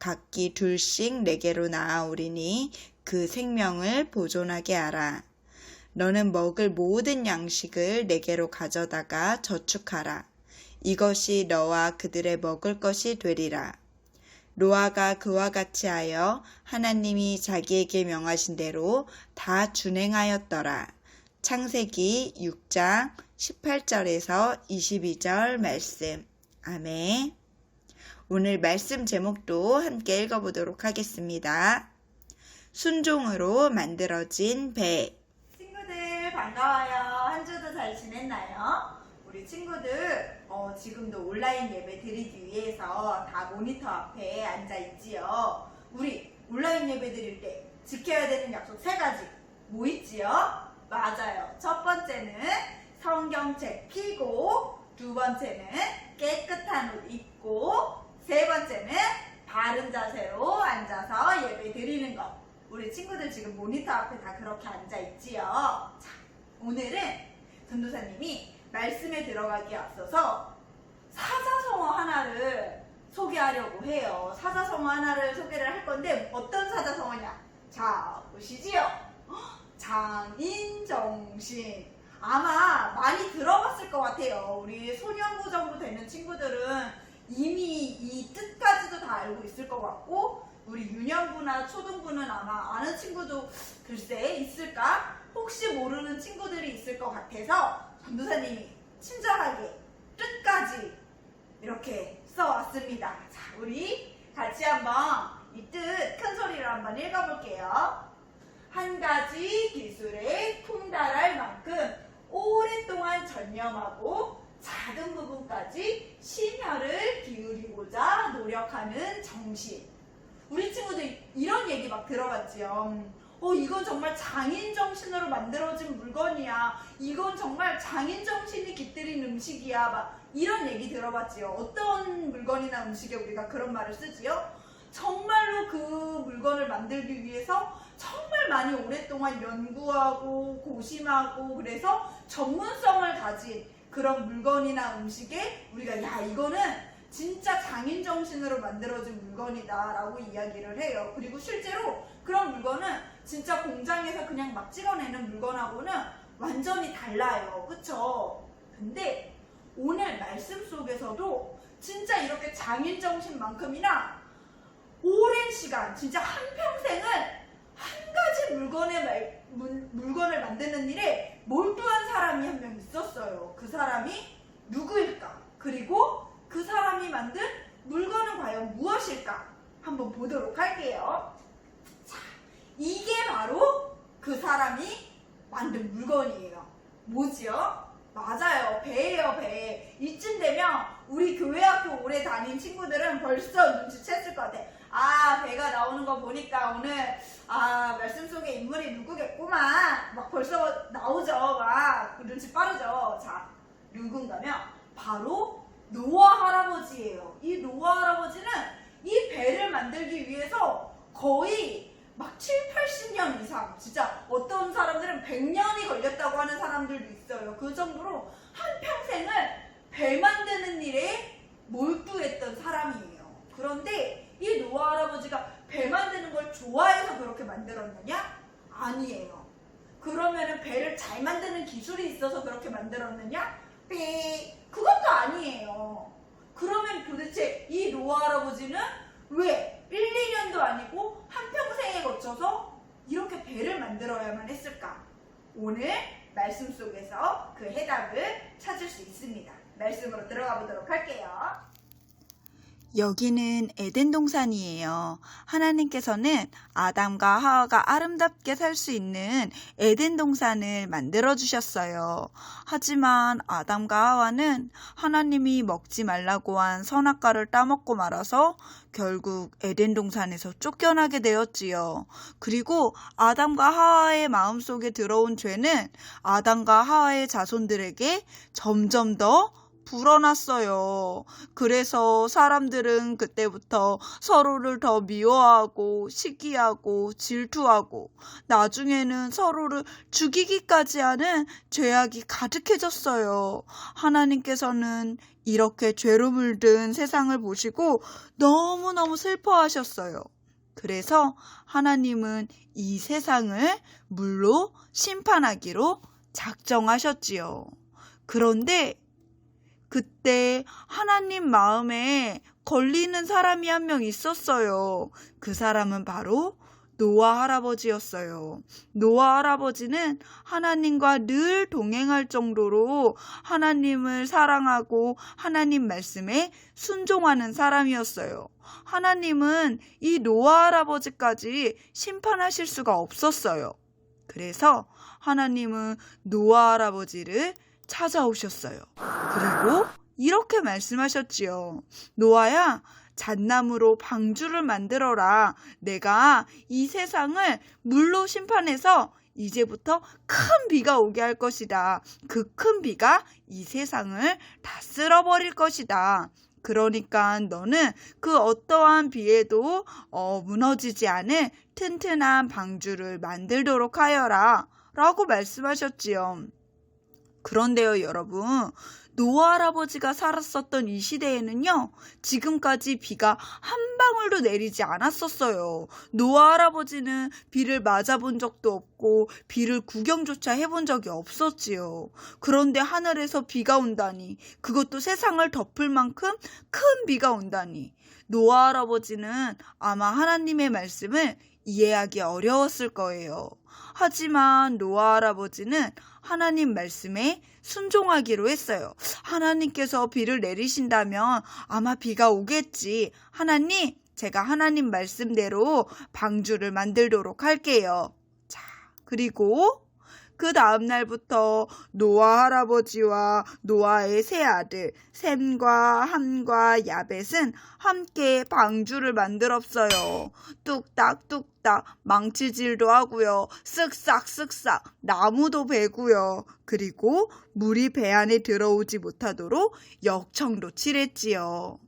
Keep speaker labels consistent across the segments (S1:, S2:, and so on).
S1: 각기 둘씩 내게로 나아오리니 그 생명을 보존하게 하라. 너는 먹을 모든 양식을 내게로 가져다가 저축하라. 이것이 너와 그들의 먹을 것이 되리라. 노아가 그와 같이 하여 하나님이 자기에게 명하신 대로 다 준행하였더라. 창세기 6장 18절에서 22절 말씀. 아멘. 오늘 말씀 제목도 함께 읽어보도록 하겠습니다. 순종으로 만들어진 배.
S2: 친구들 반가워요. 한 주도 잘 지냈나요? 우리 친구들 어, 지금도 온라인 예배 드리기 위해서 다 모니터 앞에 앉아 있지요. 우리 온라인 예배 드릴 때 지켜야 되는 약속 세 가지 뭐 있지요? 맞아요. 첫 번째는 성경책 피고 두 번째는 깨끗한 옷 입고 세 번째는 바른 자세로 앉아서 예배 드리는 것. 우리 친구들 지금 모니터 앞에 다 그렇게 앉아 있지요. 자, 오늘은 전도사님이 말씀에 들어가기 앞서서 사자성어 하나를 소개하려고 해요. 사자성어 하나를 소개를 할 건데 어떤 사자성어냐? 자, 보시지요. 헉, 장인정신. 아마 많이 들어봤을 것 같아요. 우리 소년부 정도 되는 친구들은 이미 이 뜻까지도 다 알고 있을 것 같고
S1: 우리 유년부나 초등부는 아마 아는 친구도 글쎄 있을까? 혹시 모르는 친구들이 있을 것 같아서 전도사님이 친절하게 끝까지 이렇게 써왔습니다. 자, 우리 같이 한번 이 뜻 큰 소리로 한번 읽어볼게요. 한 가지 기술에 통달할 만큼 오랫동안 전념하고 작은 부분까지 심혈을 노력하는 정신. 우리 친구들 이런 얘기 막 들어봤지요. 어, 이건 정말 장인 정신으로 만들어진 물건이야. 이건 정말 장인 정신이 깃들인 음식이야. 막 이런 얘기 들어봤지요. 어떤 물건이나 음식에 우리가 그런 말을 쓰지요? 정말로 그 물건을 만들기 위해서 정말 많이 오랫동안 연구하고 고심하고 그래서 전문성을 가진 그런 물건이나 음식에 우리가 야 이거는 진짜 장인 정신으로 만들어진 물건이다라고 이야기를 해요. 그리고 실제로 그런 물건은 진짜 공장에서 그냥 막 찍어내는 물건하고는 완전히 달라요. 그쵸? 근데 오늘 말씀 속에서도 진짜 이렇게 장인 정신만큼이나 오랜 시간, 진짜 한 평생을 한 가지 물건의 말- 물, 물건을 만드는 일에 몰두한 사람이 한 명 있었어요. 그 사람이 누구일까? 그리고 그 사람이 만든 물건은 과연 무엇일까? 한번 보도록 할게요. 자, 이게 바로 그 사람이 만든 물건이에요. 뭐지요? 맞아요. 배예요, 배. 이쯤 되면 우리 교회 학교 오래 다닌 친구들은 벌써 눈치챘을 것 같아. 아, 배가 나오는 거 보니까 오늘, 아, 말씀 속에 인물이 누구겠구만. 막 벌써 나오죠. 막 눈치 빠르죠. 자, 누군가면 바로 노아 할아버지예요. 이 노아 할아버지는 이 배를 만들기 위해서 거의 막 7, 80년 이상 진짜 어떤 사람들은 100년이 걸렸다고 하는 사람들도 있어요. 그 정도로 한 평생을 배 만드는 일에 몰두했던 사람이에요. 그런데 이 노아 할아버지가 배 만드는 걸 좋아해서 그렇게 만들었느냐? 아니에요. 그러면은 배를 잘 만드는 기술이 있어서 그렇게 만들었느냐? 삐 그것도 아니에요. 그러면 도대체 이 노아 할아버지는 왜 1, 2년도 아니고 한 평생에 거쳐서 이렇게 배를 만들어야만 했을까? 오늘 말씀 속에서 그 해답을 찾을 수 있습니다. 말씀으로 들어가 보도록 할게요.
S3: 여기는 에덴 동산이에요. 하나님께서는 아담과 하와가 아름답게 살 수 있는 에덴 동산을 만들어 주셨어요. 하지만 아담과 하와는 하나님이 먹지 말라고 한 선악과를 따먹고 말아서 결국 에덴 동산에서 쫓겨나게 되었지요. 그리고 아담과 하와의 마음속에 들어온 죄는 아담과 하와의 자손들에게 점점 더 불어났어요. 그래서 사람들은 그때부터 서로를 더 미워하고 시기하고 질투하고 나중에는 서로를 죽이기까지 하는 죄악이 가득해졌어요. 하나님께서는 이렇게 죄로 물든 세상을 보시고 너무너무 슬퍼하셨어요. 그래서 하나님은 이 세상을 물로 심판하기로 작정하셨지요. 그런데 그때 하나님 마음에 걸리는 사람이 한 명 있었어요. 그 사람은 바로 노아 할아버지였어요. 노아 할아버지는 하나님과 늘 동행할 정도로 하나님을 사랑하고 하나님 말씀에 순종하는 사람이었어요. 하나님은 이 노아 할아버지까지 심판하실 수가 없었어요. 그래서 하나님은 노아 할아버지를 찾아오셨어요. 그리고 이렇게 말씀하셨지요. 노아야, 잣나무로 방주를 만들어라. 내가 이 세상을 물로 심판해서 이제부터 큰 비가 오게 할 것이다. 그 큰 비가 이 세상을 다 쓸어버릴 것이다. 그러니까 너는 그 어떠한 비에도 어, 무너지지 않을 튼튼한 방주를 만들도록 하여라. 라고 말씀하셨지요. 그런데요, 여러분.
S1: 노아 할아버지가 살았었던 이 시대에는요, 지금까지 비가 한 방울도 내리지 않았었어요. 노아 할아버지는 비를 맞아본 적도 없고, 비를 구경조차 해본 적이 없었지요. 그런데 하늘에서 비가 온다니, 그것도 세상을 덮을 만큼 큰 비가 온다니. 노아 할아버지는 아마 하나님의 말씀을 이해하기 어려웠을 거예요. 하지만 노아 할아버지는 하나님 말씀에 순종하기로 했어요. 하나님께서 비를 내리신다면 아마 비가 오겠지. 하나님, 제가 하나님 말씀대로 방주를 만들도록 할게요. 자, 그리고 그 다음 날부터 노아 할아버지와 노아의 세 아들 샘과 함과 야벳은 함께 방주를 만들었어요. 뚝딱뚝딱 망치질도 하고요. 쓱싹 쓱싹 나무도 베고요. 그리고 물이 배 안에 들어오지 못하도록 역청도 칠했지요.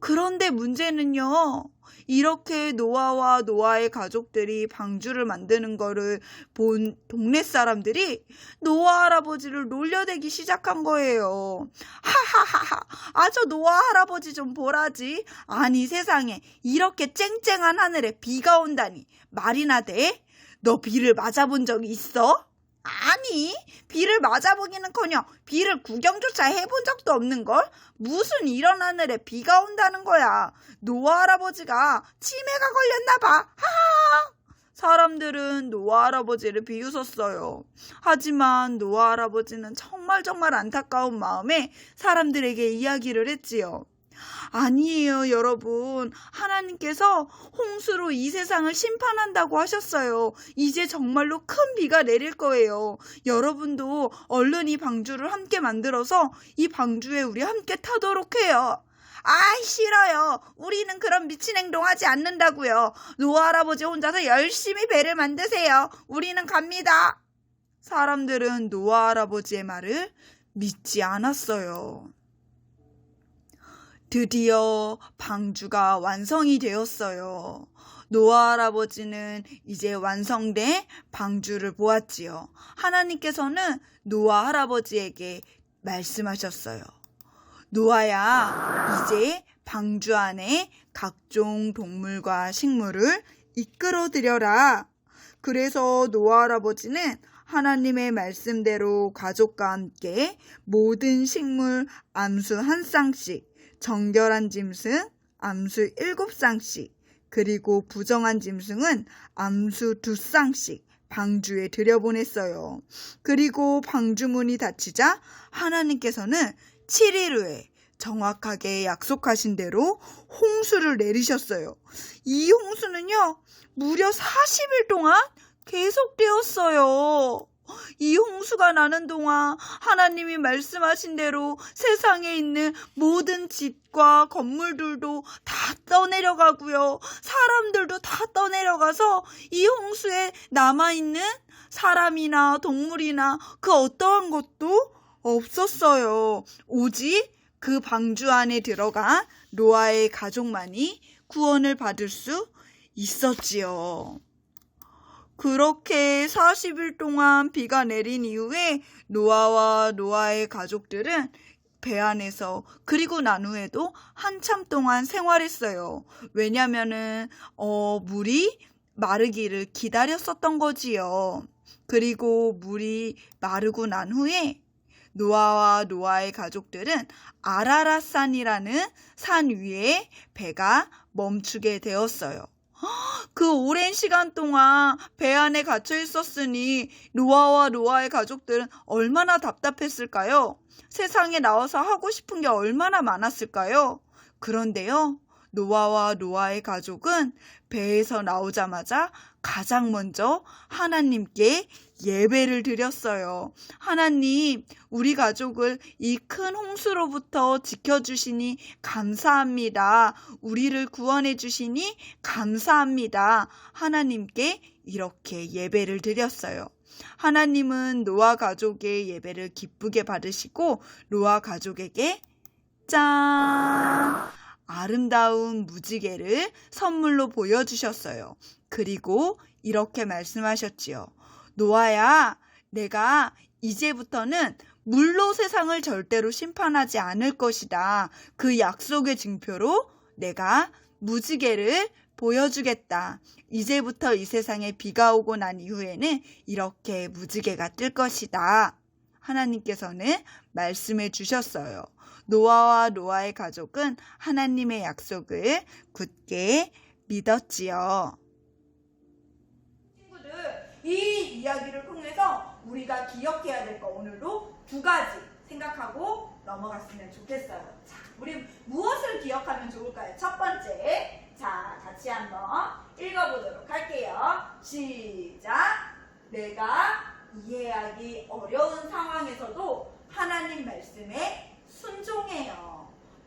S1: 그런데 문제는요. 이렇게 노아와 노아의 가족들이 방주를 만드는 거를 본 동네 사람들이 노아 할아버지를 놀려대기 시작한 거예요. 하하하하. 아, 저 노아 할아버지 좀 보라지. 아니, 세상에. 이렇게 쨍쨍한 하늘에 비가 온다니. 말이나 돼? 너 비를 맞아본 적이 있어? 아니, 비를 맞아보기는커녕 비를 구경조차 해본 적도 없는걸? 무슨 이런 하늘에 비가 온다는 거야. 노아 할아버지가 치매가 걸렸나 봐. 하하! 사람들은 노아 할아버지를 비웃었어요. 하지만 노아 할아버지는 정말 정말 안타까운 마음에 사람들에게 이야기를 했지요. 아니에요, 여러분. 하나님께서 홍수로 이 세상을 심판한다고 하셨어요. 이제 정말로 큰 비가 내릴 거예요. 여러분도 얼른 이 방주를 함께 만들어서 이 방주에 우리 함께 타도록 해요. 아이, 싫어요. 우리는 그런 미친 행동 하지 않는다고요. 노아 할아버지 혼자서 열심히 배를 만드세요. 우리는 갑니다. 사람들은 노아 할아버지의 말을 믿지 않았어요. 드디어 방주가 완성이 되었어요. 노아 할아버지는 이제 완성된 방주를 보았지요. 하나님께서는 노아 할아버지에게 말씀하셨어요. 노아야, 이제 방주 안에 각종 동물과 식물을 이끌어 들여라. 그래서 노아 할아버지는 하나님의 말씀대로 가족과 함께 모든 식물 암수 한 쌍씩, 정결한 짐승 암수 일곱 쌍씩, 그리고 부정한 짐승은 암수 두 쌍씩 방주에 들여보냈어요. 그리고 방주문이 닫히자 하나님께서는 7일 후에 정확하게 약속하신 대로 홍수를 내리셨어요. 이 홍수는요, 무려 40일 동안 계속되었어요. 이 홍수가 나는 동안 하나님이 말씀하신 대로 세상에 있는 모든 집과 건물들도 다 떠내려가고요. 사람들도 다 떠내려가서 이 홍수에 남아있는 사람이나 동물이나 그 어떠한 것도 없었어요. 오직 그 방주 안에 들어간 노아의 가족만이 구원을 받을 수 있었지요. 그렇게 40일 동안 비가 내린 이후에 노아와 노아의 가족들은 배 안에서 그리고 난 후에도 한참 동안 생활했어요. 왜냐면은 어 물이 마르기를 기다렸었던 거지요. 그리고 물이 마르고 난 후에 노아와 노아의 가족들은 아라라산이라는 산 위에 배가 멈추게 되었어요. 그 오랜 시간 동안 배 안에 갇혀 있었으니 노아와 노아의 가족들은 얼마나 답답했을까요? 세상에 나와서 하고 싶은 게 얼마나 많았을까요? 그런데요, 노아와 노아의 가족은 배에서 나오자마자 가장 먼저 하나님께 예배를 드렸어요. 하나님, 우리 가족을 이 큰 홍수로부터 지켜주시니 감사합니다. 우리를 구원해 주시니 감사합니다. 하나님께 이렇게 예배를 드렸어요. 하나님은 노아 가족의 예배를 기쁘게 받으시고 노아 가족에게 짠! 아름다운 무지개를 선물로 보여주셨어요. 그리고 이렇게 말씀하셨지요. 노아야, 내가 이제부터는
S4: 물로 세상을 절대로 심판하지 않을 것이다. 그 약속의 증표로 내가 무지개를 보여주겠다. 이제부터 이 세상에 비가 오고 난 이후에는 이렇게 무지개가 뜰 것이다. 하나님께서는 말씀해 주셨어요. 노아와 노아의 가족은 하나님의 약속을 굳게 믿었지요.
S1: 이 이야기를 통해서 우리가 기억해야 될 거 오늘도 두 가지 생각하고 넘어갔으면 좋겠어요. 자, 우리 무엇을 기억하면 좋을까요? 첫 번째, 자, 같이 한번 읽어보도록 할게요. 시작. 내가 이해하기 어려운 상황에서도 하나님 말씀에 순종해요.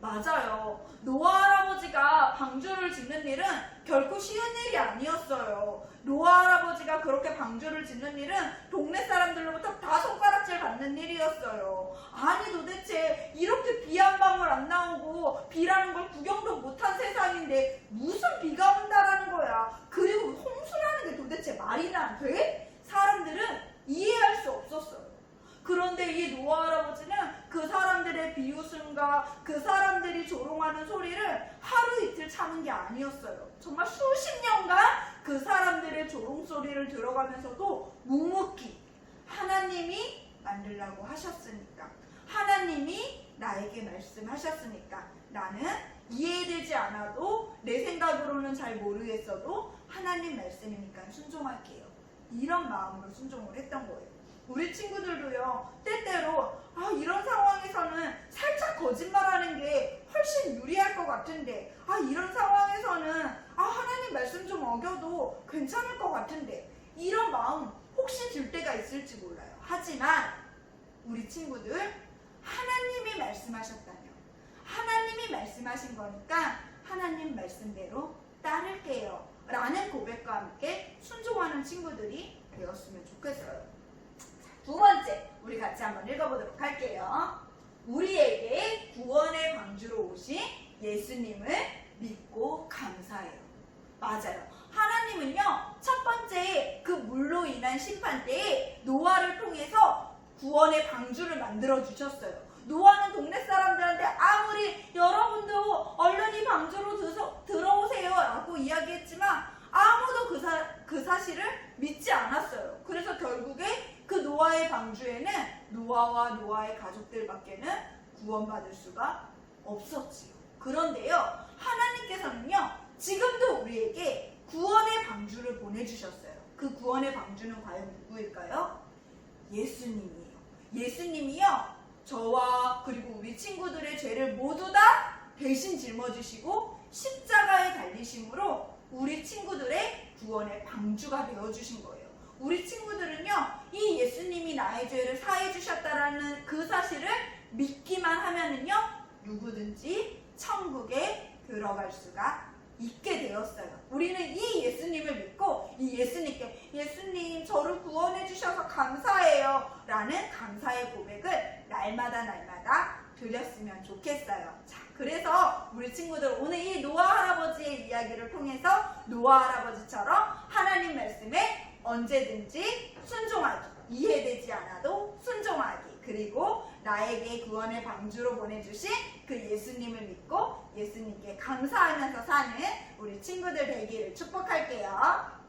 S1: 맞아요. 노아 할아버지가 방주를 짓는 일은 결코 쉬운 일이 아니었어요. 노아 할아버지가 그렇게 방주를 짓는 일은 동네 사람들로부터 다 손가락질 받는 일이었어요. 아니 도대체 이렇게 비 한 방울 안 나오고 비라는 걸 구경도 못한 세상인데 무슨 비가 온다라는 거야. 그리고 홍수라는 게 도대체 말이나 돼? 사람들은 이해할 수 없었어요. 그런데 이 노아 할아버지는 그 사람들의 비웃음과 그 사람들이 조롱하는 소리를 하루 이틀 참은 게 아니었어요. 정말 수십 년간 그 사람들의 조롱 소리를 들어가면서도 묵묵히 하나님이 만들라고 하셨으니까 하나님이 나에게 말씀하셨으니까 나는 이해되지 않아도 내 생각으로는 잘 모르겠어도 하나님 말씀이니까 순종할게요. 이런 마음으로 순종을 했던 거예요. 우리 친구들도요, 때때로, 아, 이런 상황에서는 살짝 거짓말하는 게 훨씬 유리할 것 같은데, 아, 이런 상황에서는, 아, 하나님 말씀 좀 어겨도 괜찮을 것 같은데, 이런 마음 혹시 들 때가 있을지 몰라요. 하지만, 우리 친구들, 하나님이 말씀하셨다면, 하나님이 말씀하신 거니까, 하나님 말씀대로 따를게요. 라는 고백과 함께 순종하는 친구들이 되었으면 좋겠어요. 두 번째, 우리 같이 한번 읽어보도록 할게요. 우리에게 구원의 방주로 오신 예수님을 믿고 감사해요. 맞아요. 하나님은요, 첫 번째 그 물로 인한 심판 때에 노아를 통해서 구원의 방주를 만들어 주셨어요. 노아는 동네 사람들한테 아무리 여러분도 얼른 이 방주로 들어오세요 라고 이야기했지만 아무도 그, 사, 그 사실을 믿지 않았어요. 그래서 결국에 그 노아의 방주에는 노아와 노아의 가족들밖에는 구원받을 수가 없었지요. 그런데요, 하나님께서는요, 지금도 우리에게 구원의 방주를 보내주셨어요. 그 구원의 방주는 과연 누구일까요? 예수님이에요. 예수님이요, 저와 그리고 우리 친구들의 죄를 모두 다 대신 짊어지시고 십자가에 달리심으로 우리 친구들의 구원의 방주가 되어주신 거예요. 우리 친구들은요, 이 예수님이 나의 죄를 사해 주셨다라는 그 사실을 믿기만 하면은요, 누구든지 천국에 들어갈 수가 있게 되었어요. 우리는 이 예수님을 믿고 이 예수님께 예수님 저를 구원해 주셔서 감사해요. 라는 감사의 고백을 날마다 날마다 드렸으면 좋겠어요. 자, 그래서 우리 친구들 오늘 이 노아 할아버지의 이야기를 통해서 노아 할아버지처럼 하나님 말씀에 언제든지 순종하기. 이해되지 않아도 순종하기. 그리고 나에게 구원의 방주로 보내주신 그 예수님을 믿고 예수님께 감사하면서 사는 우리 친구들 되기를 축복할게요.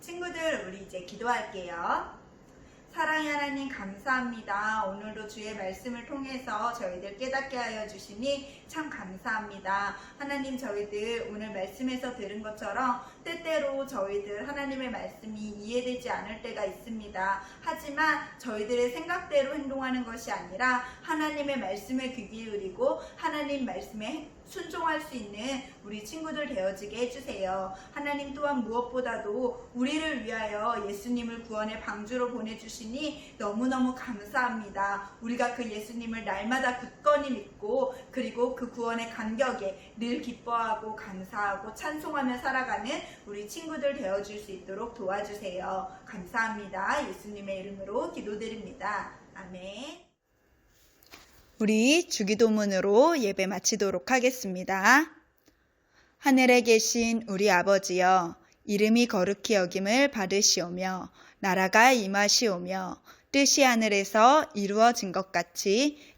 S1: 친구들, 우리 이제 기도할게요. 사랑의 하나님 감사합니다. 오늘도 주의 말씀을 통해서 저희들 깨닫게 하여 주시니 참 감사합니다. 하나님 저희들 오늘 말씀에서 들은 것처럼 때때로 저희들 하나님의 말씀이 이해되지 않을 때가 있습니다. 하지만 저희들의 생각대로 행동하는 것이 아니라 하나님의 말씀에 귀 기울이고 하나님 말씀에 순종할 수 있는 우리 친구들 되어지게 해주세요. 하나님 또한 무엇보다도 우리를 위하여 예수님을 구원의 방주로 보내주시니 너무너무 감사합니다. 우리가 그 예수님을 날마다 굳건히 믿고 그리고 그 구원의 간격에 늘 기뻐하고 감사하고 찬송하며 살아가는 우리 친구들 되어줄 수 있도록 도와주세요. 감사합니다. 예수님의 이름으로 기도드립니다. 아멘.
S4: 우리 주기도문으로 예배 마치도록 하겠습니다. 하늘에 계신 우리 아버지여, 이름이 거룩히 여김을 받으시오며, 나라가 임하시오며,
S1: 뜻이 하늘에서 이루어진 것 같이